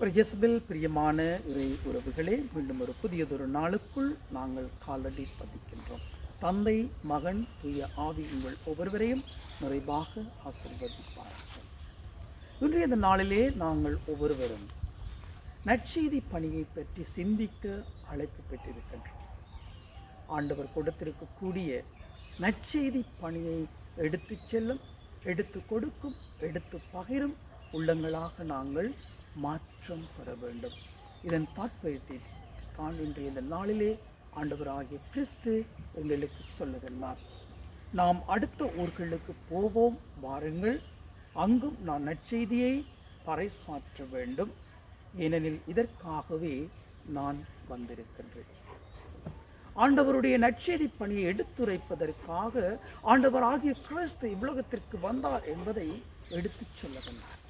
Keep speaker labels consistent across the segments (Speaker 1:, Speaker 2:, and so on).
Speaker 1: ஒரு ஜெஸ்பில் பிரியமான இறை உறவுகளே மீண்டும் ஒரு புதியதொரு நாளுக்குள் நாங்கள் காலடி பதிக்கின்றோம். தந்தை மகன் தூய ஆவி உங்கள் ஒவ்வொருவரையும் நிறைவாக ஆசிர்வதிப்பார்கள் இன்றைய இந்த நாளிலே நாங்கள் ஒவ்வொருவரும் நற்செய்தி பணியை பற்றி சிந்திக்க அழைப்பு பெற்றிருக்கின்றோம். ஆண்டவர் கொடுத்திருக்கக்கூடிய நற்செய்தி பணியை எடுத்துச் செல்லும் எடுத்து கொடுக்கும் எடுத்து பகிரும் உள்ளங்களாக நாங்கள் மாற்றம் பெற வேண்டும். இதன் தாற்பயத்தை தான் இன்று இந்த நாளிலே ஆண்டவராகிய கிறிஸ்து எங்களுக்கு சொல்லுகின்றார். நாம் அடுத்த ஊர்களுக்கு போவோம் வாருங்கள். அங்கும் நான் நற்செய்தியை பறைசாற்ற வேண்டும். ஏனெனில் இதற்காகவே நான் வந்திருக்கின்றேன். ஆண்டவருடைய நற்செய்தி பணியை எடுத்துரைப்பதற்காக ஆண்டவராகிய கிறிஸ்து இவ்வுலகத்திற்கு வந்தார் என்பதை எடுத்துச் சொல்லுகின்றார்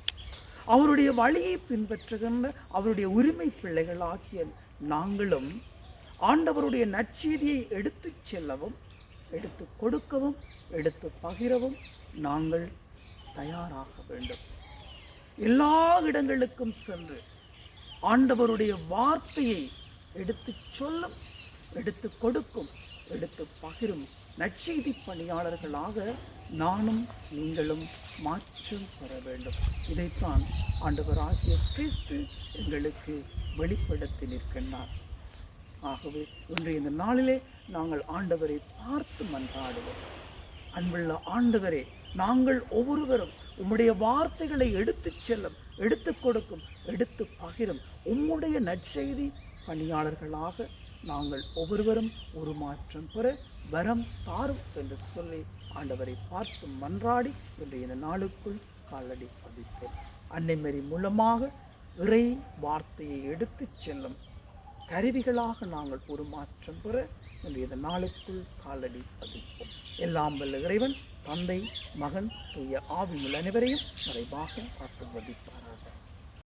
Speaker 1: அவருடைய வழியை பின்பற்றுகின்ற அவருடைய உரிமை பிள்ளைகளாகிய நாங்களும் ஆண்டவருடைய நற்செய்தியை எடுத்து செல்லவும் எடுத்து கொடுக்கவும் எடுத்து பகிரவும் நாங்கள் தயாராக வேண்டும். எல்லா இடங்களுக்கும் சென்று ஆண்டவருடைய வார்த்தையை எடுத்து சொல்லும் எடுத்து கொடுக்கும் எடுத்து பகிரும் நற்செய்தி பணியாளர்களாக நானும் நீங்களும் மாற்றம் பெற வேண்டும். இதைத்தான் ஆண்டவராகிய கிறிஸ்து எங்களுக்கு வெளிப்படுத்தி நிற்கின்றார். ஆகவே இன்றைய இந்த நாளிலே நாங்கள் ஆண்டவரை பார்த்து மன்றாடுவோம். அன்புள்ள ஆண்டவரே நாங்கள் ஒவ்வொருவரும் உம்முடைய வார்த்தைகளை எடுத்துச் செல்லும் எடுத்துக் கொடுக்கும் எடுத்து பகிரும் உம்முடைய நற்செய்தி பணியாளர்களாக நாங்கள் ஒவ்வொருவரும் உருமாற்றம் பெற வரம் தாரும் என்று சொல்லி ஆண்டவரை பார்த்து மன்றாடி என்று இந்த நாளுக்குள் காலடி பதிப்போம் அன்னைமரி மூலமாக இறை வார்த்தையை எடுத்துச் செல்லும் கருவிகளாக நாங்கள் ஒரு மாற்றம் பெற என்று இந்த நாளுக்குள் காலடி பதிப்போம். எல்லாம் வல்ல இறைவன் தந்தை மகன் தூய ஆவியுள்ள அனைவரையும் மறைவாக ஆசிர்வதிப்பார்கள்